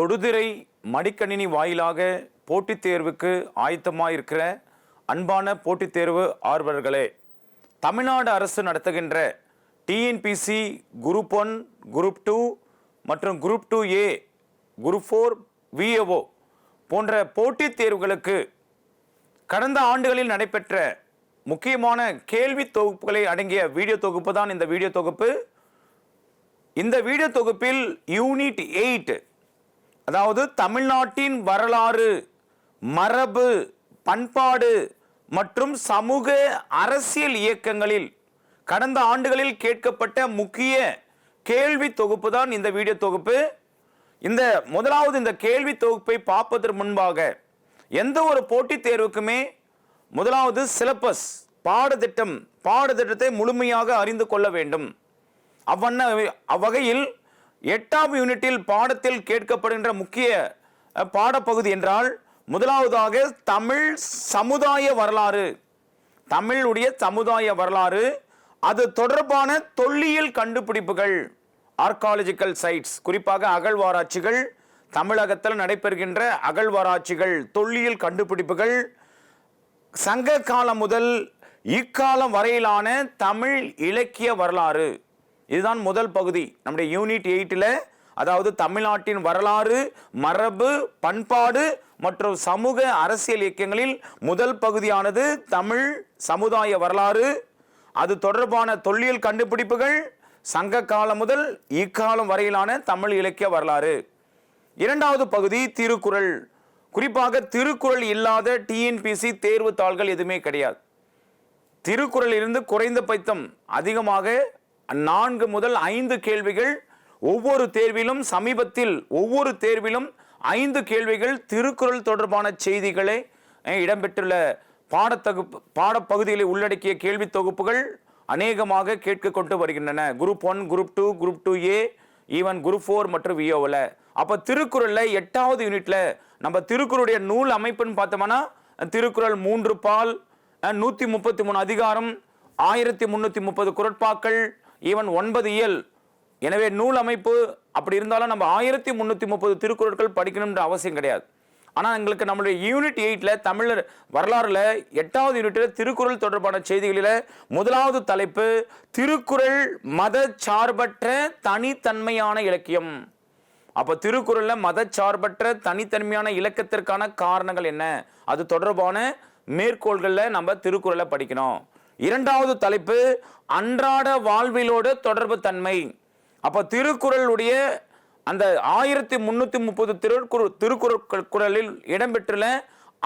தொடுதிரை மடிக்கணினி வாயிலாக போட்டித் தேர்வுக்கு ஆயத்தமாக இருக்கிற அன்பான போட்டித் தேர்வு ஆர்வலர்களே தமிழ்நாடு அரசு நடத்துகின்ற TNPSC group one group two மற்றும் group two A group four VAO போன்ற போட்டித் தேர்வுகளுக்கு கடந்த ஆண்டுகளில் நடைபெற்ற முக்கியமான கேள்வி தொகுப்புகளை அடங்கிய வீடியோ தொகுப்பு தான் இந்த வீடியோ தொகுப்பு. இந்த வீடியோ தொகுப்பில் யூனிட் எயிட் அதாவது தமிழ்நாட்டின் வரலாறு மரபு பண்பாடு மற்றும் சமூக அரசியல் இயக்கங்களில் கடந்த ஆண்டுகளில் கேட்கப்பட்ட முக்கிய கேள்வி தொகுப்பு தான் இந்த வீடியோ தொகுப்பு. இந்த முதலாவது இந்த கேள்வி தொகுப்பை பார்ப்பதற்கு முன்பாக எந்த ஒரு போட்டித் தேர்வுக்குமே முதலாவது சிலபஸ் பாடத்திட்டம் பாடத்திட்டத்தை முழுமையாக அறிந்து கொள்ள வேண்டும். அவ்வண்ண அவ்வகையில் எட்டாம் யூனிட்டில் பாடத்தில் கேட்கப்படுகின்ற முக்கிய பாடப்பகுதி என்றால் முதலாவதாக தமிழ் சமுதாய வரலாறு. தமிழுடைய சமுதாய வரலாறு அது தொடர்பான தொல்லியல் கண்டுபிடிப்புகள் ஆர்காலஜிக்கல் சைட்ஸ் குறிப்பாக அகழ்வாராய்ச்சிகள் தமிழகத்தில் நடைபெறுகின்ற அகழ்வாராய்ச்சிகள் தொல்லியல் கண்டுபிடிப்புகள் சங்க காலம் முதல் இக்காலம் வரையிலான தமிழ் இலக்கிய வரலாறு. இதுதான் முதல் பகுதி. நம்முடைய யூனிட் எயிட்டில் அதாவது தமிழ்நாட்டின் வரலாறு மரபு பண்பாடு மற்றும் சமூக அரசியல் இயக்கங்களில் முதல் பகுதியானது தமிழ் சமுதாய வரலாறு. அது தொடர்பான தொல்லியல் கண்டுபிடிப்புகள் சங்க காலம் முதல் இக்காலம் வரையிலான தமிழ் இலக்கிய வரலாறு. இரண்டாவது பகுதி திருக்குறள். குறிப்பாக திருக்குறள் இல்லாத டிஎன்பிசி தேர்வு தாள்கள் எதுவுமே கிடையாது. திருக்குறளிலிருந்து குறைந்த பைத்தம் அதிகமாக நான்கு முதல் ஐந்து கேள்விகள் ஒவ்வொரு தேர்விலும் சமீபத்தில் ஒவ்வொரு தேர்விலும் ஐந்து கேள்விகள் திருக்குறள் தொடர்பான செய்திகளை இடம்பெற்றுள்ள பாடத்தொகுப்பு பாடப்பகுதிகளை உள்ளடக்கிய கேள்வி தொகுப்புகள் அநேகமாக கேட்க கொண்டு வருகின்றன. Group one group two group two A even group four மற்றும் விஓவில் அப்போ திருக்குறளில் எட்டாவது யூனிட்ல நம்ம திருக்குறளுடைய நூல் அமைப்புன்னு பார்த்தோம்னா திருக்குறள் மூன்று பால் நூற்றி முப்பத்தி மூணு அதிகாரம் ஆயிரத்தி முந்நூற்றி முப்பது குரட்பாக்கள் ஈவன் ஒன்பது இயல். எனவே நூல் அமைப்பு அப்படி இருந்தாலும் நம்ம ஆயிரத்தி முந்நூற்றி முப்பது திருக்குறட்கள் படிக்கணுன்ற அவசியம் கிடையாது. ஆனால் எங்களுக்கு நம்மளுடைய யூனிட் எயிட்டில் தமிழர் வரலாறில் எட்டாவது யூனிட்டில் திருக்குறள் தொடர்பான செய்திகளில் முதலாவது தலைப்பு திருக்குறள் மத சார்பற்ற தனித்தன்மையான இலக்கியம். அப்போ திருக்குறள்ல மதச்சார்பற்ற தனித்தன்மையான இலக்கத்திற்கான காரணங்கள் என்ன? அது தொடர்பான மேற்கோள்களில் நம்ம திருக்குறளை படிக்கணும். இரண்டாவது தலைப்பு அன்றாட வாழ்விலோடு தொடர்பு தன்மை. அப்போ திருக்குறளுடைய அந்த ஆயிரத்தி முன்னூற்றி முப்பது திருக்குறள் திருக்குறள் குறளில் இடம்பெற்றுள்ள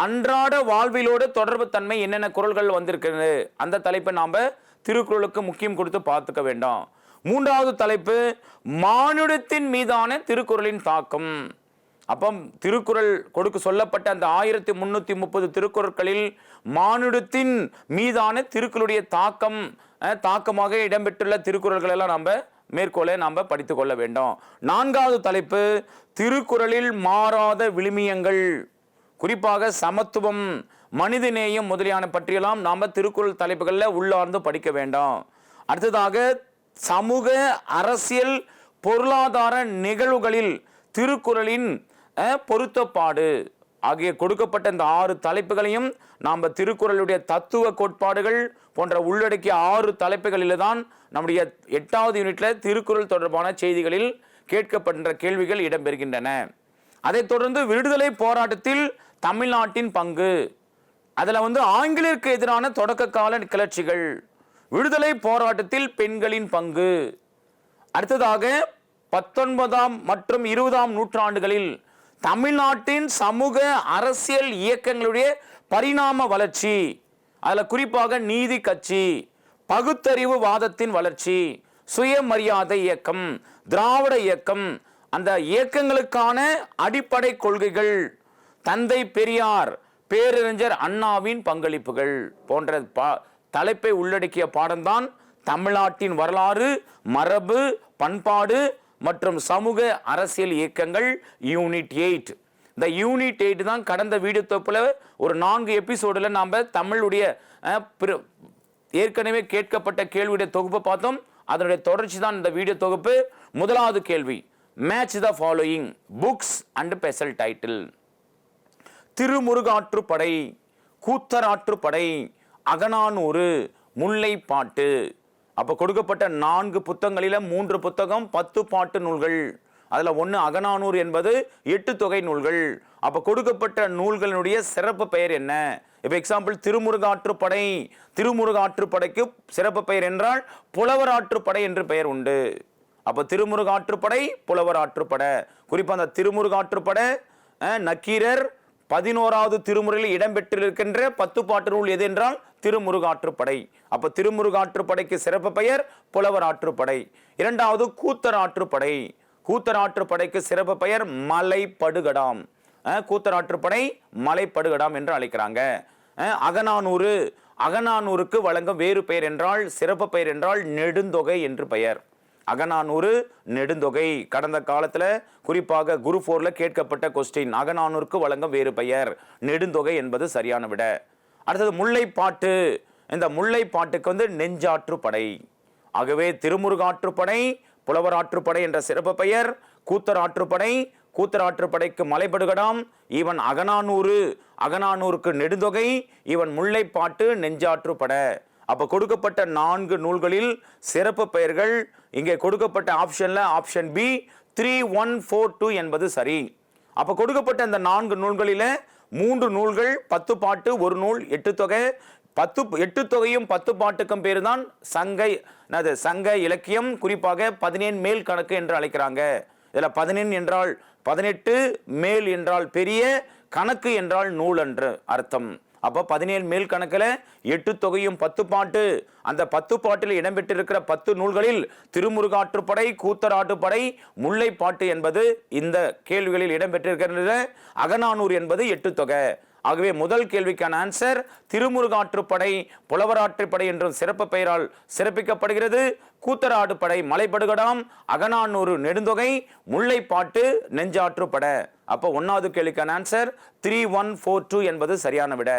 அன்றாட வாழ்விலோடு தொடர்பு தன்மை என்னென்ன குறள்கள் வந்திருக்கிறது? அந்த தலைப்பை நாம் திருக்குறளுக்கு முக்கியம் கொடுத்து பார்த்துக்க வேண்டாம். மூன்றாவது தலைப்பு மானுடத்தின் மீதான திருக்குறளின் தாக்கம். அப்போ திருக்குறள் கொடுக்க சொல்லப்பட்ட அந்த ஆயிரத்தி முன்னூற்றி முப்பது திருக்குறட்களில் மானுடத்தின் மீதான திருக்குறளுடைய தாக்கம் தாக்கமாக இடம்பெற்றுள்ள திருக்குறள்கள் எல்லாம் நம்ம மேற்கோளை நாம் படித்து கொள்ள வேண்டும். நான்காவது தலைப்பு திருக்குறளில் மாறாத விழுமியங்கள். குறிப்பாக சமத்துவம் மனிதநேயம் முதலியான பற்றியெல்லாம் நாம் திருக்குறள் தலைப்புகளில் உள்ளார்ந்து படிக்க வேண்டாம். அடுத்ததாக சமூக அரசியல் பொருளாதார நிகழ்வுகளில் திருக்குறளின் பொருத்தப்பாடு. ஆகிய கொடுக்கப்பட்ட இந்த ஆறு தலைப்புகளையும் நாம் திருக்குறளுடைய தத்துவ கோட்பாடுகள் போன்ற உள்ளடக்கிய ஆறு தலைப்புகளில் தான் நம்முடைய எட்டாவது யூனிட்ல திருக்குறள் தொடர்பான செய்திகளில் கேட்கப்படுகின்ற கேள்விகள் இடம்பெறுகின்றன. அதைத் தொடர்ந்து விடுதலை போராட்டத்தில் தமிழ்நாட்டின் பங்கு. அதில் வந்து ஆங்கிலேயருக்கு எதிரான தொடக்க கால கிளர்ச்சிகள் விடுதலை போராட்டத்தில் பெண்களின் பங்கு. அடுத்ததாக பத்தொன்பதாம் மற்றும் இருபதாம் நூற்றாண்டுகளில் தமிழ்நாட்டின் சமூக அரசியல் இயக்கங்களுடைய பரிணாம வளர்ச்சி. அதில் குறிப்பாக நீதி கட்சி பகுத்தறிவு வாதத்தின் வளர்ச்சி சுயமரியாதை இயக்கம் திராவிட இயக்கம் அந்த இயக்கங்களுக்கான அடிப்படை கொள்கைகள் தந்தை பெரியார் பேரறிஞர் அண்ணாவின் பங்களிப்புகள் போன்ற பா தலைப்பை உள்ளடக்கிய பாடம்தான் தமிழ்நாட்டின் வரலாறு மரபு பண்பாடு மற்றும் சமூக அரசியல் இயக்கங்கள் யூனிட் எயிட் இந்த யூனிட் எயிட் தான் கடந்த வீடியோ தொகுப்பில் ஒரு நான்கு எபிசோடில் நாம் தமிழுடைய ஏற்கனவே கேட்கப்பட்ட கேள்வியுடைய தொகுப்பை பார்த்தோம். அதனுடைய தொடர்ச்சி தான் இந்த வீடியோ தொகுப்பு. முதலாவது கேள்வி. Match the following books and Bessel title Thirumurugarruppadai Koothararruppadai Akananuru Mullaippattu. அப்போ கொடுக்கப்பட்ட நான்கு புத்தகங்களில் மூன்று புத்தகம் பத்து பாட்டு நூல்கள். அதில் ஒன்று அகநானூர் என்பது எட்டு தொகை நூல்கள். அப்போ கொடுக்கப்பட்ட நூல்களினுடைய சிறப்பு பெயர் என்ன? இப்போ எக்ஸாம்பிள் திருமுருகாற்றுப்படை திருமுருகாற்றுப்படைக்கு சிறப்பு பெயர் என்றால் புலவராற்றுப்படை என்று பெயர் உண்டு. அப்போ திருமுருகாற்றுப்படை புலவராற்றுப்படை குறிப்பாக அந்த திருமுருகாற்றுப்படை நக்கீரர் பதினோராவது திருமுறையில் இடம்பெற்றிருக்கின்ற பத்து பாட்டு நூல் எது என்றால் திருமுருகாற்றுப்படை. அப்ப திருமுருகாற்றுப்படைக்கு சிறப்பு பெயர் புலவர் ஆற்றுப்படை. இரண்டாவது கூத்தர் ஆற்றுப்படை. கூத்தர் ஆற்றுப்படைக்கு சிறப்பு பெயர் மலைப்படுகடாம். கூத்தராற்றுப்படை கூத்தர் ஆற்றுப்படை மலைப்படுகடாம் என்று அழைக்கிறாங்க. அகநானூறு. அகநானூருக்கு வழங்கும் வேறு பெயர் என்றால் சிறப்பு பெயர் என்றால் நெடுந்தொகை என்று பெயர். அகநானூறு நெடுந்தொகை. கடந்த காலத்தில் குறிப்பாக குரு ஃபோரில் கேட்கப்பட்ட கொஸ்டின் அகநானூருக்கு வழங்கும் வேறு பெயர். நெடுந்தொகை என்பது சரியான விட. அடுத்தது முல்லைப்பாட்டு. இந்த முல்லைப்பாட்டுக்கு வந்து நெஞ்சாற்றுப்படை. ஆகவே திருமுருகாற்றுப்படை புலவராற்றுப்படை என்ற சிறப்பு பெயர் கூத்தர் ஆற்றுப்படை கூத்தர் ஆற்றுப்படைக்கு மலைபடுகடாம் இவன் அகனானூறு அகனானூருக்கு நெடுந்தொகை இவன் முல்லைப்பாட்டு நெஞ்சாற்றுப்பட. அப்போ கொடுக்கப்பட்ட நான்கு நூல்களில் சிறப்பு பெயர்கள் இங்கே கொடுக்கப்பட்ட ஆப்ஷனில் option B three one four two என்பது சரி. அப்போ கொடுக்கப்பட்ட இந்த நான்கு நூல்களில் மூன்று நூல்கள் பத்து பாட்டு ஒரு நூல் எட்டு தொகை. பத்து எட்டு தொகையும் பத்து பாட்டுக்கும் பேர் தான் சங்க என்னது சங்க இலக்கியம். குறிப்பாக பதினேழு மேல் கணக்கு என்று அழைக்கிறாங்க. இதில் பதினெண் என்றால் பதினெட்டு மேல் என்றால் பெரிய கணக்கு என்றால் நூல் என்று அர்த்தம். அப்போ பதினேழு மேல் கணக்கில் எட்டு தொகையும் பத்து பாட்டு. அந்த பத்து பாட்டில் இடம்பெற்றிருக்கிற பத்து நூல்களில் திருமுருகாற்றுப்படை கூத்தராட்டுப்படை முல்லைப்பாட்டு என்பது இந்த கேள்விகளில் இடம்பெற்றிருக்கிறது அகநானூர் என்பது எட்டு தொகை. ஆகவே முதல் கேள்விக்கான ஆன்சர் திருமுருகாற்றுப்படை புலவராற்றுப்படை என்றும் சிறப்பு பெயரால் சிறப்பிக்கப்படுகிறது. கூத்தராடுப்படை மலைப்படுகடாம் அகநானூறு நெடுந்தொகை முல்லைப்பாட்டு நெஞ்சாற்றுப்பட. அப்போ ஒன்றாவது கேள்விக்கான answer three one four two என்பது சரியான விட.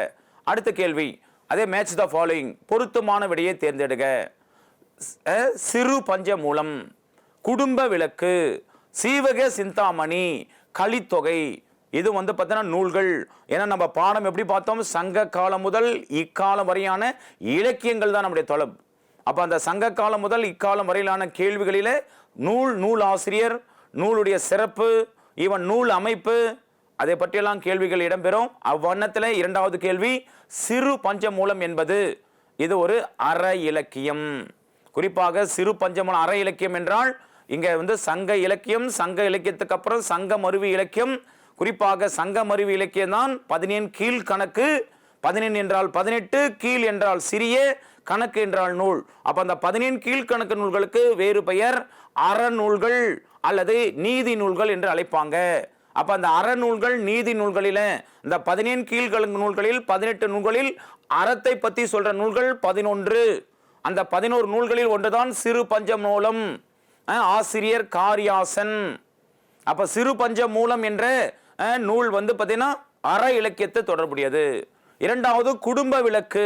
அடுத்த கேள்வி அதே மேட்ச் த ஃபாலோயிங் பொருத்தமான விடையை தேர்ந்தெடுக. சிறு பஞ்ச மூலம் குடும்ப விளக்கு சீவக சிந்தாமணி கலித்தொகை இது வந்து பார்த்தீங்கன்னா நூல்கள். ஏன்னா நம்ம பாடம் எப்படி பார்த்தோம்? சங்க காலம் முதல் இக்காலம் வரையான இலக்கியங்கள் தான் நம்முடைய தொலைப் அப்போ அந்த சங்க காலம் முதல் இக்காலம் வரையிலான கேள்விகளில் நூல் நூல் ஆசிரியர் நூலுடைய சிறப்பு இவன் நூல் அமைப்பு அதை பற்றியெல்லாம் கேள்விகள் இடம்பெறும். அவ்வண்ணத்தில் இரண்டாவது கேள்வி சிறு பஞ்சமூலம் என்பது. இது ஒரு அற இலக்கியம். குறிப்பாக சிறு பஞ்சமூலம் அற இலக்கியம் என்றால் இங்கே வந்து சங்க இலக்கியம் சங்க இலக்கியத்துக்கு அப்புறம் சங்க மருவி இலக்கியம் குறிப்பாக சங்கம் அறிவு இலக்கியம் தான் பதினேழு கீழ் கணக்கு பதினெண் என்றால் பதினெட்டு கீழ் என்றால் சிறிய கணக்கு என்றால் நூல். அப்ப அந்த பதினேழு கீழ்கணக்கு நூல்களுக்கு வேறு பெயர் அறநூல்கள் அல்லது நீதி நூல்கள் என்று அழைப்பாங்க. அப்ப அந்த அறநூல்கள் நீதி நூல்களில இந்த பதினேழு கீழ்கணக்கு நூல்களில் பதினெட்டு நூல்களில் அறத்தை பத்தி சொல்ற நூல்கள் பதினொன்று. அந்த பதினோரு நூல்களில் ஒன்றுதான் சிறு பஞ்சம் மூலம் ஆசிரியர் காரியாசன். அப்ப சிறு பஞ்ச மூலம் என்ற நூல் வந்து பார்த்தீங்கன்னா அற இலக்கியத்தை தொடர்புடையது. இரண்டாவது குடும்ப விளக்கு.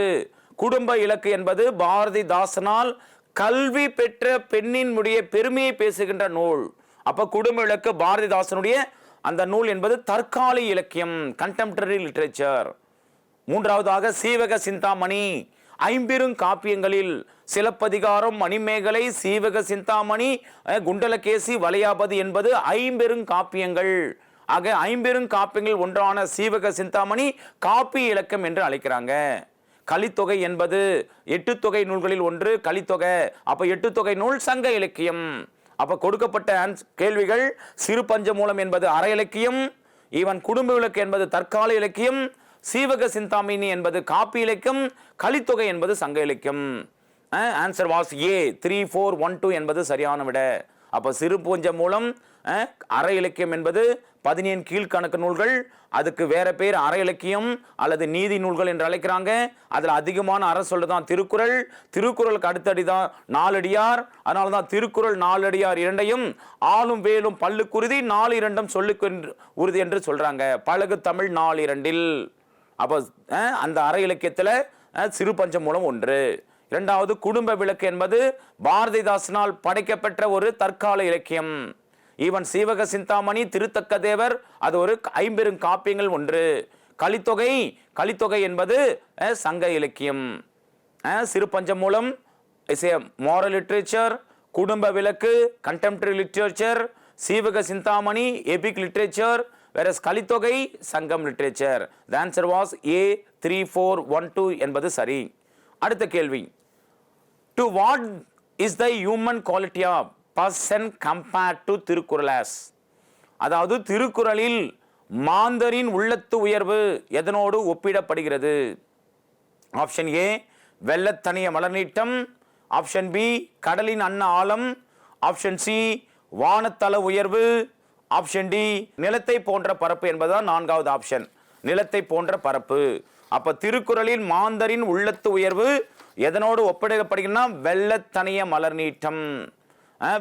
குடும்ப இலக்கு என்பது பாரதிதாசனால் கல்வி பெற்ற பெண்ணினுடைய பெருமையை பேசுகின்ற நூல். அப்ப குடும்ப விளக்கு பாரதிதாசனுடைய அந்த நூல் என்பது தற்காலிக இலக்கியம் கண்டெம்பரரி லிட்ரேச்சர் மூன்றாவதாக சீவக சிந்தாமணி. ஐம்பெரும் காப்பியங்களில் சிலப்பதிகாரம் மணிமேகலை சீவக சிந்தாமணி குண்டலகேசி வளையாபதி என்பது ஐம்பெரும் காப்பியங்கள். ஆக ஐம்பெரும் காப்பியங்கள் ஒன்றான சீவக சிந்தாமணி காப்பி இலக்கம் என்று அழைக்கிறாங்க. கலித்தொகை என்பது எட்டு தொகை நூல்களில் ஒன்று கலித்தொகை அப்ப எட்டு தொகை நூல் சங்க இலக்கியம். அப்ப கொடுக்கப்பட்ட கேள்விகள் சிறு பஞ்ச மூலம் என்பது அற இலக்கியம் இவன் குடும்ப விளக்கு என்பது தற்கால இலக்கியம் சீவக சிந்தாமினி என்பது காப்பி இலக்கியம் கலித்தொகை என்பது சங்க இலக்கியம். Answer was A three four one two என்பது சரியான விட. அப்போ சிறு பூஞ்ச மூலம் அற இலக்கியம் என்பது பதினேன் கீழ்கணக்கு நூல்கள் அதுக்கு வேற பேர் அற இலக்கியம் அல்லது நீதி நூல்கள் என்று அழைக்கிறாங்க. அதில் அதிகமான அற சொல்றதுதான் திருக்குறள். திருக்குறளுக்கு அடுத்தடி தான் நாலடியார். அதனால தான் திருக்குறள் நாலடியார் இரண்டையும் ஆளும் வேலும் பல்லுக்குருதி நாலு இரண்டும் சொல்லுக்கு உறுதி என்று சொல்கிறாங்க பழகு தமிழ் நாலு இரண்டில். அப்போ அந்த அற இலக்கியத்தில் சிறு பஞ்சம் மூலம் ஒன்று. இரண்டாவது குடும்ப விளக்கு என்பது பாரதிதாசனால் படைக்கப்பெற்ற ஒரு தற்கால இலக்கியம். ஈவன் சீவக சிந்தாமணி திருத்தக்க தேவர் அது ஒரு ஐம்பெரும் காப்பியங்கள் ஒன்று. கலித்தொகை கலித்தொகை என்பது சங்க இலக்கியம். சிறுபஞ்சம் மூலம் பஞ்சமூலம் is literature Kudumba Vilakku contemporary literature Seevaka Chintamani epic literature வேற Kalithogai Sangam literature the answer was A three four one two என்பது சரி. அடுத்த கேள்வி. To what is the human quality of person compared to திருக்குறளாஸ். அதாவது திருக்குறளில் மாந்தரின் உள்ளத்து உயர்வு எதனோடு ஒப்பிடப்படுகிறது? ஆப்ஷன் ஏ வெள்ளத்தனிய மலர்நீட்டம். ஆப்ஷன் பி கடலின் அன்ன ஆழம். ஆப்ஷன் சி வானத்தள உயர்வு. ஆப்ஷன் டி நிலத்தை போன்ற பரப்பு என்பதுதான் நான்காவது ஆப்ஷன் நிலத்தை போன்ற பரப்பு. அப்ப திருக்குறளில் மாந்தரின் உள்ளத்து உயர்வு எதனோடு ஒப்பிடப்படுகிறதுனா வெள்ளத்தனிய மலர் நீட்டம்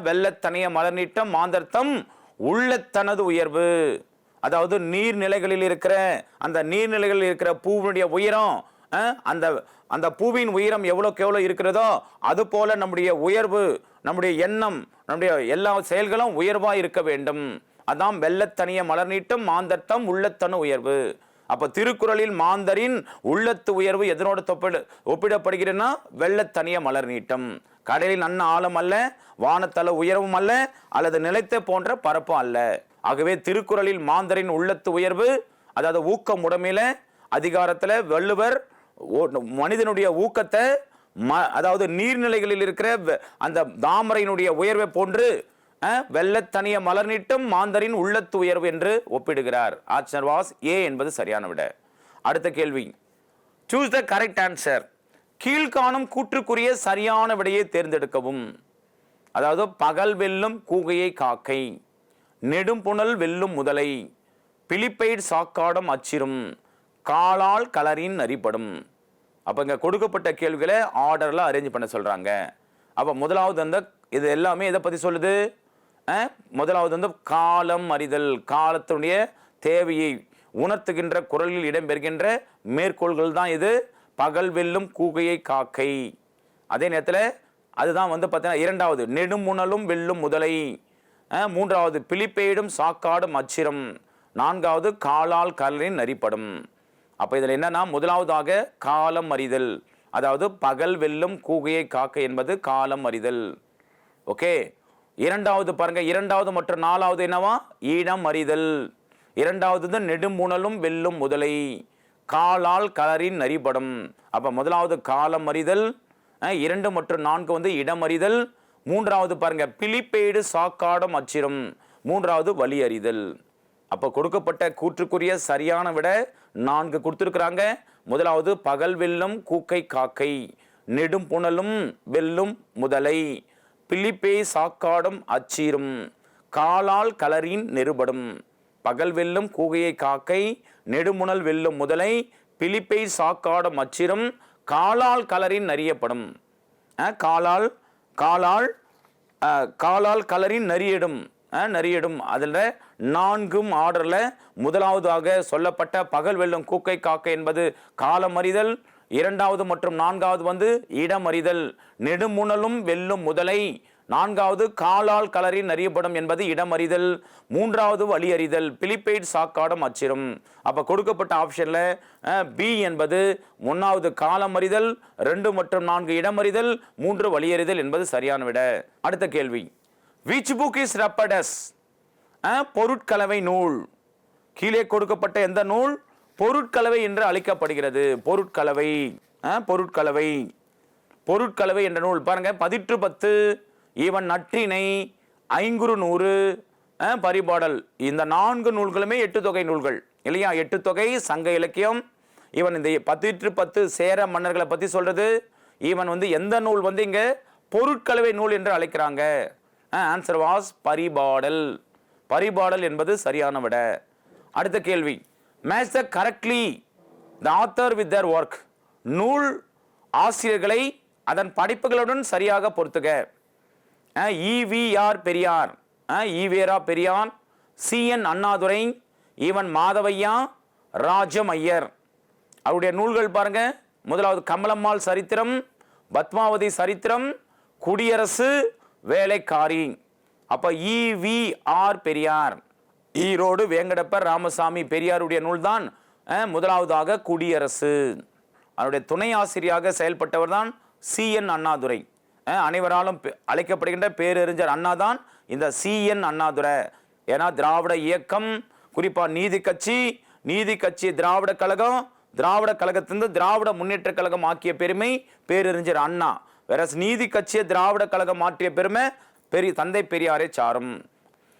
வெள்ளத்தனிய மலர்நீட்டம் மாந்தர்த்தம் உள்ளத்தனது உயர்வு. அதாவது நீர்நிலைகளில் இருக்கிற அந்த நீர்நிலைகளில் இருக்கிற பூவினுடைய உயரம் அந்த அந்த பூவின் உயரம் எவ்வளோக்கு எவ்வளோ இருக்கிறதோ அது போல நம்முடைய உயர்வு நம்முடைய எண்ணம் நம்முடைய எல்லா செயல்களும் உயர்வாக இருக்க வேண்டும். அதான் வெள்ளத்தனிய மலர் நீட்டம் மாந்தர்த்தம் உள்ளத்தனு உயர்வு. அப்போ திருக்குறளில் மாந்தரின் உள்ளத்து உயர்வு எதனோடு தொப்பிட ஒப்பிடப்படுகிறதுனா வெள்ளத்தனிய மலர் நீட்டம் கடலின் அன்ன ஆழம் அல்ல வானத்தள உயர்வும் அல்ல அல்லது நிலைத்த போன்ற பரப்பும் அல்ல. ஆகவே திருக்குறளில் மாந்தரின் உள்ளத்து உயர்வு அதாவது ஊக்கம் உடமையில அதிகாரத்தில் வள்ளுவர் மனிதனுடைய ஊக்கத்தை ம- அதாவது நீர்நிலைகளில் இருக்கிற அந்த தாமரையினுடைய உயர்வை போன்று வெள்ளத்தனிய மலர் நீட்டும் மாந்தரின் உள்ளத்து உயர்வு என்று ஒப்பிடுகிறார். ஆச்சர் வாஸ் ஏ என்பது சரியான விட. அடுத்த கேள்வி. சூஸ் த கரெக்ட் ஆன்சர் கீழ்காணும் கூற்றுக்குரிய சரியான விடையை தேர்ந்தெடுக்கவும். அதாவது பகல் வெல்லும் கூகையை காக்கை நெடும்புணல் வெல்லும் முதலை பிலிப்பைட் சாக்காடம் அச்சிரும் காலால் கலரின் நரிப்படும் அப்போ இங்கே கொடுக்கப்பட்ட கேள்விகளை ஆர்டரில் அரேஞ்ச் பண்ண சொல்கிறாங்க அப்போ முதலாவது அந்த இது எல்லாமே எதை பற்றி சொல்லுது? முதலாவது வந்து காலம் அறிதல் காலத்தினுடைய தேவையை உணர்த்துகின்ற குரலில் இடம்பெறுகின்ற மேற்கோள்கள் தான் இது. பகல் வெல்லும் கூகையை காக்கை. அதே நேரத்தில் அதுதான் வந்து பார்த்தீங்கன்னா இரண்டாவது நெடுமுணலும் வெல்லும் முதலை. மூன்றாவது பிலிப்பேடும் சாக்காடும் அச்சிரம். நான்காவது காலால் கலரின் நரிப்படும். அப்போ இதில் என்னென்னா முதலாவதாக காலம் அறிதல். அதாவது பகல் வெல்லும் கூகையை காக்க என்பது காலம் அறிதல். ஓகே? இரண்டாவது பாருங்கள் இரண்டாவது மற்றும் நாலாவது என்னவா? ஈனம் அறிதல். இரண்டாவது நெடுமுணலும் வெல்லும் முதலை. காலால் கலரின் நரிபடம். அப்போ முதலாவது காலம் அறிதல் இரண்டு மற்றும் நான்கு வந்து இடம் அறிதல். மூன்றாவது பாருங்க பிலிப்பேடு சாக்காடும் அச்சிரம். மூன்றாவது வழி அறிதல். அப்போ கொடுக்கப்பட்ட கூற்றுக்குரிய சரியான விட நான்கு கொடுத்துருக்குறாங்க. முதலாவது பகல் வெல்லும் கூக்கை காக்கை நெடும் புனலும் வெல்லும் முதலை. பிலிப்பே சாக்காடும் அச்சீரும் காலால் கலரின் நெருபடும் பகல் வெல்லும் கூகையை காக்கை நெடுமுனல் வெல்லும் முதலை பிலிப்பை சாக்காடும் அச்சிரும் காலால் கலரின் நறியப்படும் காலால் காலால் காலால் கலரின் நரியடும் அஹ், நரியடும். அதில் நான்கும் ஆர்டரில் முதலாவதாக சொல்லப்பட்ட பகல் வெல்லும் கூக்கை காக்கை என்பது காலம் அறிதல் இரண்டாவது மற்றும் நான்காவது வந்து இடம் அறிதல். நெடுமுனலும் வெல்லும் முதலை நான்காவது காலால் கலரின் அறியப்படும் என்பது இடமறிதல் மூன்றாவது வழி அறிதல் பிலிப்பைட் சாக்காடும் அச்சிரும். அப்போ கொடுக்கப்பட்ட ஆப்ஷனில் பி என்பது ஒன்றாவது காலம் அறிதல் ரெண்டு மற்றும் நான்கு இடம் அறிதல் மூன்று வழியறிதல் என்பது சரியான விட. அடுத்த கேள்வி. விச் புக் இஸ் ரப்படஸ் பொருட்கலவை நூல். கீழே கொடுக்கப்பட்ட எந்த நூல்? பொருட்கலவை என்று அழைக்கப்படுகிறது. பொருட்கலவை. பொருட்கலவை. பொருட்கலவை என்ற நூல். பாருங்க பதிற்று பத்து. ஈவன் நற்றிணை ஐங்குறு நூறு பரிபாடல். இந்த நான்கு நூல்களுமே எட்டு தொகை நூல்கள் இல்லையா? எட்டு தொகை சங்க இலக்கியம். ஈவன் இந்த பத்திற்று பத்து சேர மன்னர்களை பற்றி சொல்கிறது ஈவன் வந்து எந்த நூல் வந்து இங்கே பொருட்கலவை நூல் என்று அழைக்கிறாங்க? Answer was Paripadal. பரிபாடல் என்பது சரியான விட. அடுத்த கேள்வி. Match the correctly the author with their work நூல் ஆசிரியர்களை அதன் படைப்புகளுடன் சரியாக பொறுத்துக இவிஆர் பெரியார். ஈவேரா பெரியார் சிஎன் அண்ணாதுரை ஈவன் மாதவையா ராஜம் ஐயர் அவருடைய நூல்கள் பாருங்க. முதலாவது கமலம்மாள் சரித்திரம் பத்மாவதி சரித்திரம் குடியரசு வேலைக்காரி. அப்ப இவிஆர் பெரியார். ஈரோடு வேங்கடப்பர் ராமசாமி பெரியாருடைய நூல்தான் முதலாவதாக குடியரசு. அவருடைய துணை ஆசிரியராக செயல்பட்டவர் தான் சி என் அண்ணாதுரை. அனைவராலும் அழைக்கப்படுகின்ற பேரறிஞர் அண்ணா தான் இந்த சிஎன் அண்ணாதுரை. ஏன்னா திராவிட இயக்கம் குறிப்பாக நீதி கட்சி நீதி கட்சி திராவிட கழகம் திராவிட கழகத்திலிருந்து திராவிட முன்னேற்ற கழகம் ஆக்கிய பெருமை பேரறிஞர் அண்ணா. வேற நீதி கட்சியை திராவிட கழகம் மாற்றிய பெருமை பெரிய தந்தை பெரியாரை சாரும்.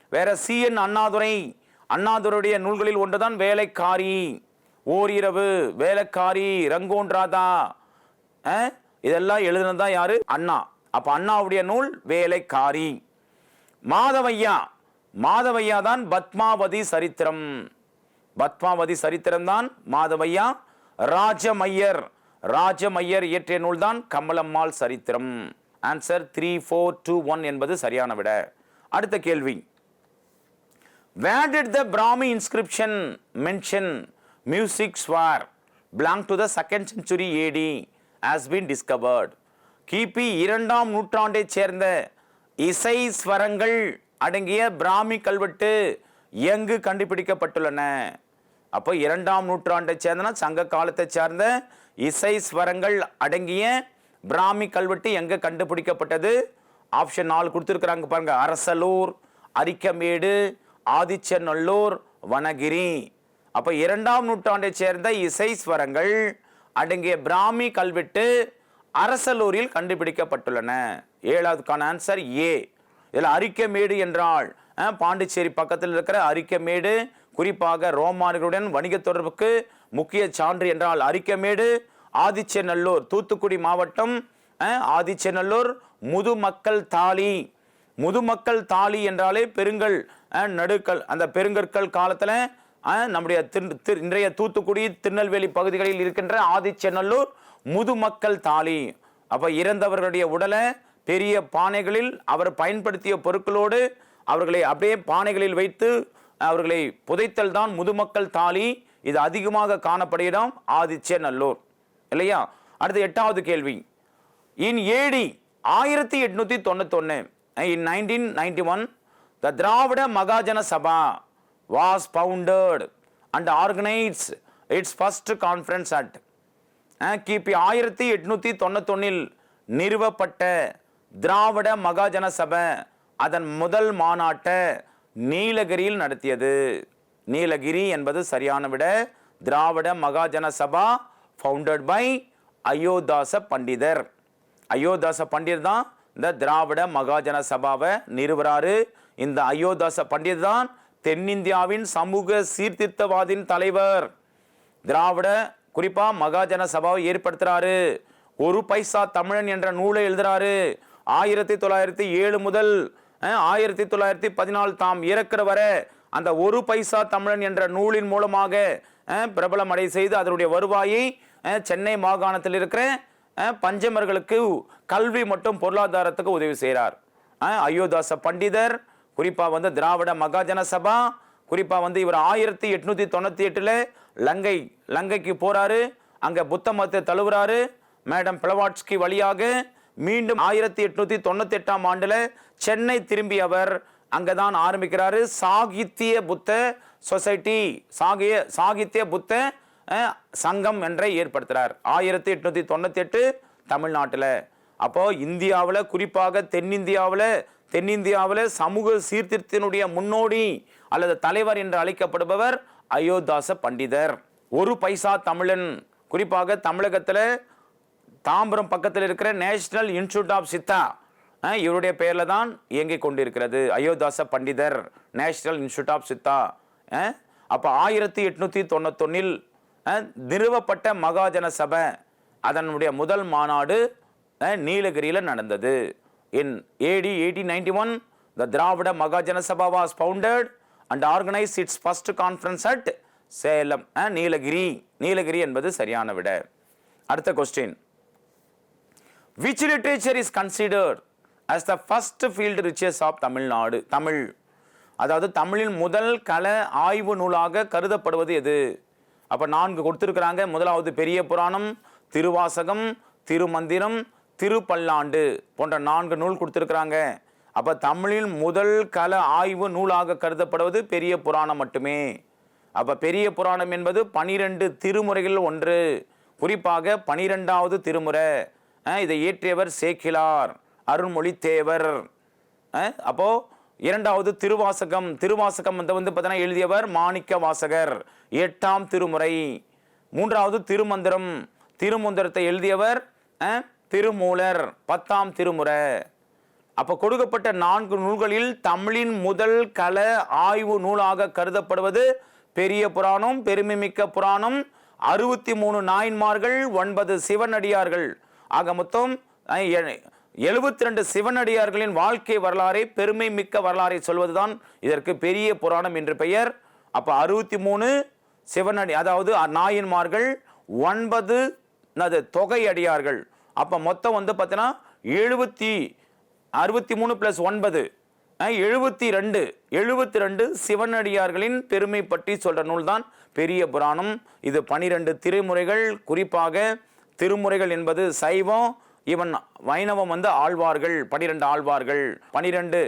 வேற சி என் அண்ணாதுரை அண்ணாதுரையுடைய நூல்களில் ஒன்றுதான் வேலைக்காரி. ஓரிரவு வேலைக்காரி ரங்கோன் ராதா இதெல்லாம் எழுதுனது தான் யாரு? அண்ணா. அப்போ அண்ணாவுடைய நூல் வேலைக்காரி. மாதவையா. மாதவையா தான் பத்மாவதி சரித்திரம். பத்மாவதி சரித்திரம் தான் மாதவையா. ராஜமையர். ராஜமையர் இயற்றிய நூல் தான் Kamalammal Charithram. Answer three four two one என்பது சரியான விட. அடுத்த கேள்வி. Where the Brahmi inscription mention mention music swar to the second second AD AD has been? கிபி இரண்டாம் நூற்றாண்டைச் சேர்ந்த இசை ஸ்வரங்கள் அடங்கிய பிராமி கல்வெட்டு எங்கு கண்டுபிடிக்கப்பட்டுள்ளன? அப்போ இரண்டாம் நூற்றாண்டை சேர்ந்தனா சங்க காலத்தைச் சேர்ந்த இசை ஸ்வரங்கள் அடங்கிய பிராமி கல்வெட்டு எங்கே கண்டுபிடிக்கப்பட்டது? ஆப்ஷன் நாலு கொடுத்துருக்குறாங்க பாருங்க. அரசலூர் அரிக்கமேடு ஆதிச்சநல்லூர் வனகிரி. அப்போ இரண்டாம் நூற்றாண்டை சேர்ந்த இசை ஸ்வரங்கள் அடங்கிய பிராமி கல்வெட்டு அரசலூரில் கண்டுபிடிக்கப்பட்டுள்ளன. ஏழாவதுக்கான ஆன்சர் ஏ இதில் அரிக்கமேடு என்றால் பாண்டிச்சேரி பக்கத்தில் இருக்கிற அரிக்கமேடு குறிப்பாக ரோமானிகளுடன் வணிக தொடர்புக்கு முக்கிய சான்று என்றால் அரிக்கமேடு ஆதிச்சநல்லூர் தூத்துக்குடி மாவட்டம் ஆதிச்சநல்லூர் முதுமக்கள் தாலி. முதுமக்கள் தாலி என்றாலே பெருங்கல் நடுக்கல் அந்த பெருங்கற்கள் காலத்தில் நம்முடைய திரு- திரு- இன்றைய தூத்துக்குடி திருநெல்வேலி பகுதிகளில் இருக்கின்ற ஆதிச்சநல்லூர் முதுமக்கள் தாலி. அப்போ இறந்தவர்களுடைய உடலை பெரிய பானைகளில் அவர் பயன்படுத்திய பொருட்களோடு அவர்களை அப்படியே பானைகளில் வைத்து அவர்களை புதைத்தல் தான் முதுமக்கள் தாலி. இது அதிகமாக காணப்படுகிறோம் ஆதிச்சநல்லூர். இல்லையா? அடுத்து எட்டாவது கேள்வி. இன் ஏடி ஆயிரத்தி எட்நூற்றி தொண்ணூத்தொன்று in nineteen ninety one the Dravida Mahajana Sabha was founded and organise its first conference at கிபி ஆயிரத்தி எட்நூத்தி தொண்ணூத்தொன்னில் நிறுவப்பட்ட திராவிட மகாஜன சபை அதன் முதல் மாநாட்டை நீலகிரியில் நடத்தியது. நீலகிரி என்பது சரியான விட திராவிட மகாஜன சபா ஃபவுண்டட் பை அயோதாச பண்டிதர். அயோதாச பண்டிதர் தான் இந்த திராவிட மகாஜன சபாவை நிறுவறாரு. இந்த அயோதாச பண்டிதர் தான் தென்னிந்தியாவின் சமூக சீர்திருத்தவாதின் தலைவர். திராவிட குறிப்பாக மகாஜன சபாவை ஏற்படுத்துகிறாரு ஒரு பைசா தமிழன் என்ற நூலை எழுதுறாரு. ஆயிரத்தி தொள்ளாயிரத்தி ஏழு முதல் ஆயிரத்தி தொள்ளாயிரத்தி பதினாலு தாம் இறக்கிற வரை அந்த ஒரு பைசா தமிழன் என்ற நூலின் மூலமாக பிரபலம் அடை செய்து அதனுடைய வருவாயை சென்னை மாகாணத்தில் இருக்கிற பஞ்சமர்களுக்கு கல்வி மற்றும் பொருளாதாரத்துக்கு உதவி செய்கிறார் அஹ், அயோத்தாச பண்டிதர் குறிப்பாக வந்து திராவிட மகாஜன சபா குறிப்பாக வந்து இவர் ஆயிரத்தி எட்நூற்றி தொண்ணூற்றி எட்டில் லங்கை லங்கைக்கு போகிறாரு அங்கே புத்த மதத்தை தழுவுறாரு. மேடம் பிளவாட்ஸ்கி வழியாக மீண்டும் ஆயிரத்தி எட்நூற்றி தொண்ணூற்றி எட்டாம் ஆண்டில் சென்னை திரும்பி அவர் அங்கே தான் ஆரம்பிக்கிறாரு. சாகித்ய புத்த சொசைட்டி சாகிய சாகித்ய புத்த சங்கம் என்றை ஏற்படுத்துகிறார் ஆயிரத்தி எட்நூத்தி தொண்ணூற்றி எட்டு தமிழ்நாட்டில். அப்போது இந்தியாவில் குறிப்பாக தென்னிந்தியாவில் தென்னிந்தியாவில் சமூக சீர்திருத்தினுடைய முன்னோடி அல்லது தலைவர் என்று அழைக்கப்படுபவர் அயோத்தாச பண்டிதர். ஒரு பைசா தமிழன். குறிப்பாக தமிழகத்தில் தாம்பரம் பக்கத்தில் இருக்கிற நேஷனல் இன்ஸ்டியூட் ஆஃப் சித்தா. இவருடைய பெயரில் தான் இயங்கிக் கொண்டிருக்கிறது. அயோத்தாச பண்டிதர் நேஷனல் இன்ஸ்டியூட் ஆஃப் சித்தா. அப்போ ஆயிரத்தி எட்நூற்றி தொண்ணூத்தொன்னில் நிறுவப்பட்ட மகாஜன சபை. அதனுடைய முதல் மாநாடு நீலகிரியில் நடந்தது. In AD eighteen ninety one the Dravida was founded and organized and organise its at conference Salem uh, Nilgiri Nilgiri என்பது சரியான விட. அடுத்த question which literature is considered as the first field riches of Tamil Nadu Tamil அதாவது தமிழின் முதல் கல ஆய்வு நூலாக கருதப்படுவது எது? அப்போ நான்கு கொடுத்துருக்குறாங்க. முதலாவது பெரிய புராணம் திருவாசகம் திருமந்திரம் திருப்பல்லாண்டு போன்ற நான்கு நூல் கொடுத்துருக்குறாங்க. அப்போ தமிழின் முதல் கல ஆய்வு நூலாக கருதப்படுவது பெரிய புராணம் மட்டுமே. அப்போ பெரிய புராணம் என்பது பனிரெண்டு திருமுறைகள் ஒன்று. குறிப்பாக பனிரெண்டாவது திருமுறை. இதை இயற்றியவர் சேக்கிலார் அருள்மொழி தேவர் இரண்டாவது திருவாசகம். திருவாசகம் வந்து வந்து பார்த்தீங்கன்னா எழுதியவர் மாணிக்க வாசகர். எட்டாம் திருமுறை. மூன்றாவது திருமந்திரம். திருமந்திரத்தை எழுதியவர் ஆ திருமூலர் பத்தாம் திருமுறை. அப்போ கொடுக்கப்பட்ட நான்கு நூல்களில் தமிழின் முதல் கல ஆய்வு நூலாக கருதப்படுவது பெரிய புராணம் பெருமைமிக்க புராணம் அறுபத்தி மூணு நாயன்மார்கள் ஒன்பது சிவனடியார்கள். ஆக மொத்தம் எழுபத்தி ரெண்டு சிவனடியார்களின் வாழ்க்கை வரலாறை பெருமை மிக்க வரலாறை சொல்வதுதான் இதற்கு பெரிய புராணம் என்று பெயர். அப்போ அறுபத்தி மூணு சிவனடி அதாவது நாயன்மார்கள் ஒன்பது அது தொகை அடியார்கள் அப்போ மொத்தம் வந்து பார்த்தீங்கன்னா எழுபத்தி அறுபத்தி மூணு ப்ளஸ் ஒன்பது. எழுபத்தி ரெண்டு எழுபத்தி ரெண்டு சிவனடியார்களின் பெருமை பற்றி சொல்கிற நூல் தான் பெரிய புராணம். இது பனிரெண்டு திருமுறைகள். குறிப்பாக திருமுறைகள் என்பது சைவம் இவன் வைணவம் வந்து ஆழ்வார்கள் பனிரெண்டு ஆழ்வார்கள். பனிரெண்டு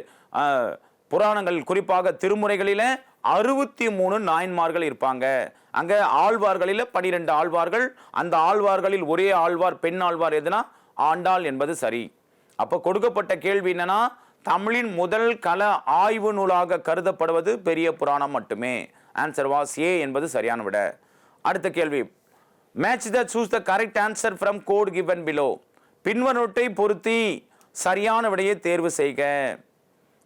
புராணங்கள் குறிப்பாக திருமுறைகளில் அறுபத்தி மூணு நாயன்மார்கள் இருப்பாங்க. அங்கே ஆழ்வார்களில் பனிரெண்டு ஆழ்வார்கள். அந்த ஆழ்வார்களில் ஒரே ஆழ்வார் பெண் ஆழ்வார் எதுனா? ஆண்டாள் என்பது சரி. அப்போ கொடுக்கப்பட்ட கேள்வி என்னன்னா தமிழின் முதல் கல ஆய்வு நூலாக கருதப்படுவது பெரிய புராணம் மட்டுமே. ஆன்சர் வாஸ் ஏ என்பது சரியான விட. அடுத்த கேள்வி. Match the choose the correct answer from code given below பின்வனொட்டை பொருத்தி சரியான விடையை தேர்வு செய்க.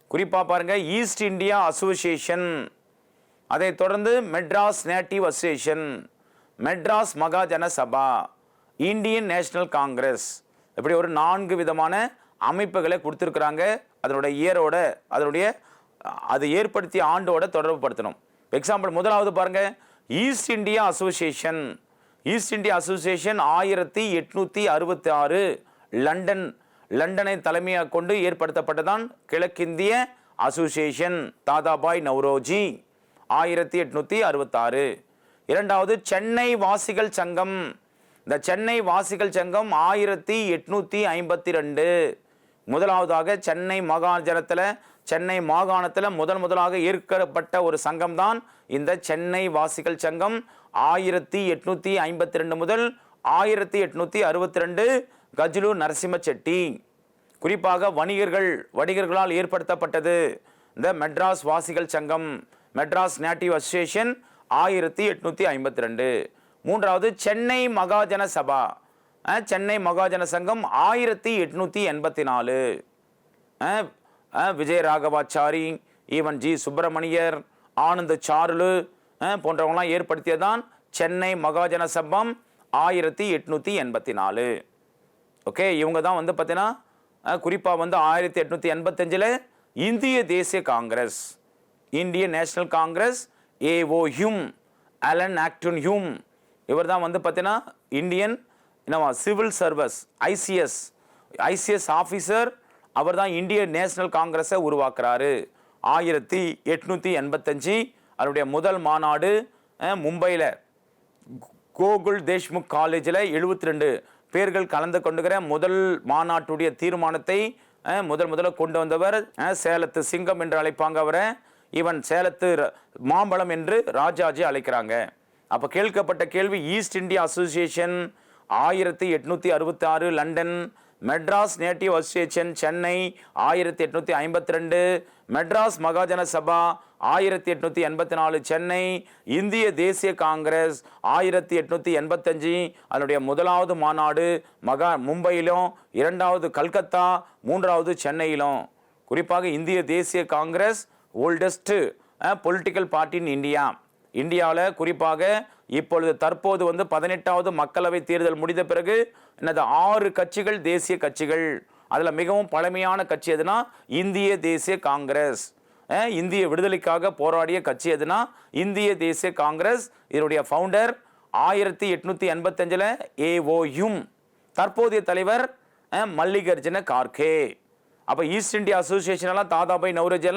குறிப்பாக பாருங்கள் ஈஸ்ட் இந்தியா அசோசியேஷன் அதைத் தொடர்ந்து Madras Native Association Madras Mahajana Sabha Indian National Congress இப்படி ஒரு நான்கு விதமான அமைப்புகளை கொடுத்துருக்குறாங்க. அதனுடைய இயரோட அதனுடைய அது ஏற்படுத்திய ஆண்டோட தொடர்பு படுத்தணும். எக்ஸாம்பிள் முதலாவது பாருங்கள் East India Association East India Association ஆயிரத்தி எட்நூற்றி அறுபத்தி ஆறு லண்டன் லண்டனை தலைமையாக கொண்டு ஏற்படுத்தப்பட்டதான் கிழக்கிந்திய அசோசியேஷன். தாதாபாய் நவ்ரோஜி. ஆயிரத்தி எட்நூத்தி அறுபத்தாறு. இரண்டாவது சென்னை வாசிகள் சங்கம். இந்த சென்னை வாசிகள் சங்கம் ஆயிரத்தி எட்நூத்தி ஐம்பத்தி ரெண்டு. முதலாவதாக சென்னை மாகாணத்தில் சென்னை மாகாணத்தில் முதன் முதலாக ஏற்கப்பட்ட ஒரு சங்கம் தான் இந்த சென்னை வாசிகள் சங்கம். ஆயிரத்தி எட்நூத்தி ஐம்பத்தி ரெண்டு முதல் ஆயிரத்தி எட்நூத்தி அறுபத்தி ரெண்டு கஜ்லு நரசிம்ம செட்டி குறிப்பாக வணிகர்கள் வணிகர்களால் ஏற்படுத்தப்பட்டது இந்த மெட்ராஸ் வாசிகள் சங்கம். மெட்ராஸ் நேட்டிவ் அசோசியேஷன் ஆயிரத்தி எட்நூற்றி ஐம்பத்தி ரெண்டு மூன்றாவது சென்னை மகாஜன சபா. சென்னை மகாஜன சங்கம் ஆயிரத்தி எட்நூற்றி எண்பத்தி நாலு விஜய ராகவாச்சாரி ஈவன் ஜி சுப்பிரமணியர் ஆனந்த சாருலு போன்றவங்களாம் ஏற்படுத்தியதான் சென்னை மகாஜன சபம் ஆயிரத்தி எட்நூற்றி எண்பத்தி நாலு ஓகே இவங்க தான் வந்து பார்த்தீங்கன்னா குறிப்பாக வந்து ஆயிரத்தி எட்நூத்தி எண்பத்தஞ்சில் இந்திய தேசிய காங்கிரஸ். இந்திய National Congress AO Hume Allan Octavian Hume இவர் தான் வந்து பார்த்தீங்கன்னா இந்தியன் என்னவா civil service ICS ICS officer. அவர் தான் இந்திய நேஷனல் காங்கிரஸை உருவாக்குறாரு. ஆயிரத்தி எட்நூற்றி எண்பத்தஞ்சு அவருடைய முதல் மாநாடு மும்பையில். கோகுல் தேஷ்முக் காலேஜில் எழுபத்தி ரெண்டு பேர்கள் கலந்து கொண்டுகிற முதல் மாநாட்டுடைய தீர்மானத்தை முதல் முதல்ல கொண்டு வந்தவர் சேலத்து சிங்கம் என்று அழைப்பாங்க அவரை. இவன் சேலத்து ர- மாம்பழம் என்று ராஜாஜி அழைக்கிறாங்க. அப்போ கேட்கப்பட்ட கேள்வி ஈஸ்ட் இந்தியா அசோசியேஷன் ஆயிரத்தி எட்நூற்றி அறுபத்தி ஆறு London Madras Native Association Chennai ஆயிரத்தி எட்நூற்றி ஐம்பத்தி ரெண்டு மெட்ராஸ் மகாஜன சபா ஆயிரத்தி எட்நூற்றி எண்பத்தி நாலு சென்னை இந்திய தேசிய காங்கிரஸ் ஆயிரத்தி எட்நூற்றி எண்பத்தஞ்சு அதனுடைய முதலாவது மாநாடு மகா மும்பையிலும் இரண்டாவது கல்கத்தா மூன்றாவது சென்னையிலும். குறிப்பாக இந்திய தேசிய Congress oldest political party in India இந்தியாவில் குறிப்பாக இப்பொழுது தற்போது வந்து பதினெட்டாவது மக்களவை தேர்தல் முடிந்த பிறகு என்னது ஆறு கட்சிகள் தேசிய கட்சிகள். அதில் மிகவும் பழமையான கட்சி எதுனா இந்திய தேசிய காங்கிரஸ். இந்திய விடுதலைக்காக போராடிய கட்சி எதுனா இந்திய தேசிய காங்கிரஸ் இதனுடைய ஃபவுண்டர் ஆயிரத்தி எட்நூற்றி எண்பத்தஞ்சில் ஏஓயும் தற்போதைய தலைவர் மல்லிகார்ஜுன கார்கே. அப்போ ஈஸ்ட் இந்தியா அசோசியேஷன் எல்லாம் தாதாபாய் நவ்ரோஜி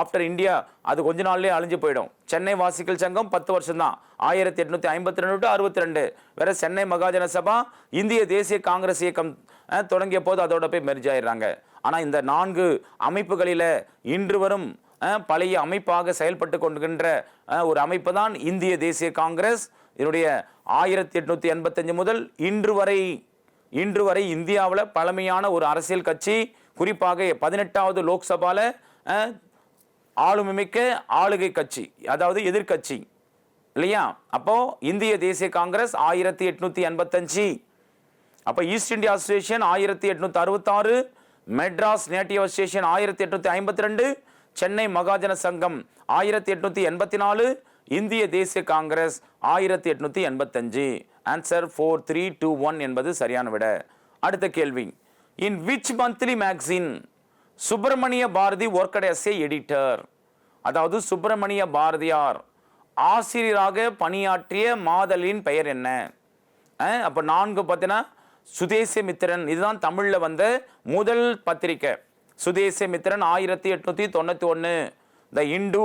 ஆஃப்டர் இந்தியா அது கொஞ்ச நாள்லேயே அழிஞ்சு போயிடும். சென்னை வாசிகள் சங்கம் பத்து வருஷம் தான் ஆயிரத்தி எட்நூற்றி ஐம்பத்தி ரெண்டு டு அறுபத்தி ரெண்டு வேற சென்னை மகாஜன சபா இந்திய தேசிய காங்கிரஸ் இயக்கம் தொடங்கிய போது அதோட போய் மெர்ஜ் ஆயிடுறாங்க. ஆனால் இந்த நான்கு அமைப்புகளில் இன்று வரும் பழைய அமைப்பாக செயல்பட்டு கொண்டுகின்ற ஒரு அமைப்பு தான் இந்திய தேசிய காங்கிரஸ். இதனுடைய ஆயிரத்தி எட்நூற்றி எண்பத்தஞ்சு முதல் இன்று வரை இன்று வரை இந்தியாவில் பழமையான ஒரு அரசியல் கட்சி குறிப்பாக பதினெட்டாவது லோக்சபாவில் ஆளுமிக்க ஆளுகை கட்சி அதாவது எதிர்க்கட்சி இல்லையா? அப்போ இந்திய தேசிய காங்கிரஸ் ஆயிரத்தி எட்நூற்றி எண்பத்தஞ்சு. அப்போ ஈஸ்ட் இந்தியா அசோசியேஷன் ஆயிரத்தி எட்நூற்றி அறுபத்தாறு மெட்ராஸ் நேட்டிவ் அசோசியேஷன் ஆயிரத்தி எட்நூற்றி ஐம்பத்தி ரெண்டு சென்னை மகாஜன சங்கம் ஆயிரத்தி எட்நூற்றி எண்பத்தி நாலு இந்திய தேசிய காங்கிரஸ் ஆயிரத்தி எட்நூற்றி எண்பத்தஞ்சு. Answer four three two one என்பது சரியான விட. அடுத்த கேள்வி. In which monthly magazine Subramania Bharathi worked editor அதாவது சுப்பிரமணிய பாரதியார். ஆசிரியராக பணியாற்றிய மாதலின் பெயர் என்ன? அப்போ நான்கு பார்த்தீங்கன்னா சுதேசமித்திரன் இதுதான் தமிழில் வந்த முதல் பத்திரிக்கை. சுதேசமித்திரன் ஆயிரத்தி எட்நூற்றி தொண்ணூற்றி ஒன்று த இந்து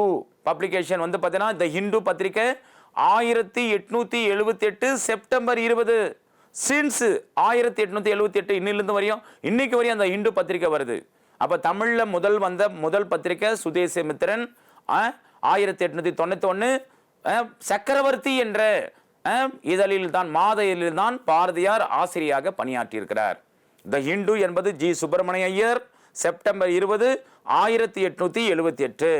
பப்ளிகேஷன் வந்து பார்த்தீங்கன்னா த இந்து பத்திரிக்கை ஆயிரத்தி எட்நூற்றி எழுபத்தி எட்டு செப்டம்பர் இருபது. சின்ஸ் ஆயிரத்தி எட்நூத்தி எழுபத்தி எட்டு இன்னிலிருந்து வரையும் இன்னைக்கு வரையும் அந்த இந்து பத்திரிக்கை வருது. அப்போ தமிழில் முதல் வந்த முதல் பத்திரிக்கை சுதேசமித்திரன் ஆயிரத்தி எட்நூத்தி தொண்ணூற்றி ஒன்று சக்கரவர்த்தி என்ற இதழில்தான் இதழில் தான் மாத இதழில் தான் பாரதியார் ஆசிரியாக பணியாற்றியிருக்கிறார். த ஹிந்து என்பது ஜி சுப்பிரமணிய ஐயர் செப்டம்பர் இருபது ஆயிரத்தி எட்நூற்றி எழுபத்தி எட்டு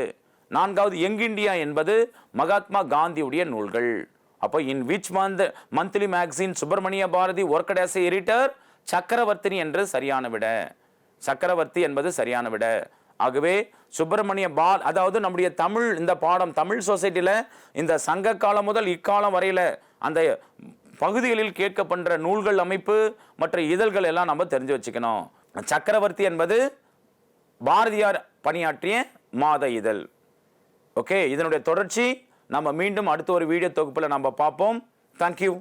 நான்காவது யங் என்பது மகாத்மா காந்தியுடைய நூல்கள். அப்போ in which month monthly magazine Subramania Bharathi worked editor editor Chakravarthini என்று சரியான விட. சக்கரவர்த்தி என்பது சரியான விட. ஆகவே சுப்பிரமணிய பால் அதாவது நம்முடைய தமிழ் இந்த பாடம் தமிழ் சொசைட்டியில் இந்த சங்க காலம் முதல் இக்காலம் வரையில் அந்த பகுதிகளில் கேட்கப்படுற நூல்கள் அமைப்பு மற்ற இதழ்கள் எல்லாம் நம்ம தெரிஞ்சு வச்சுக்கணும். சக்கரவர்த்தி என்பது பாரதியார் பணியாற்றிய மாத இதழ். ஓகே இதனுடைய தொடர்ச்சி நம்ம மீண்டும் அடுத்த ஒரு வீடியோ தொகுப்பில் நம்ம பார்ப்போம். தேங்க்யூ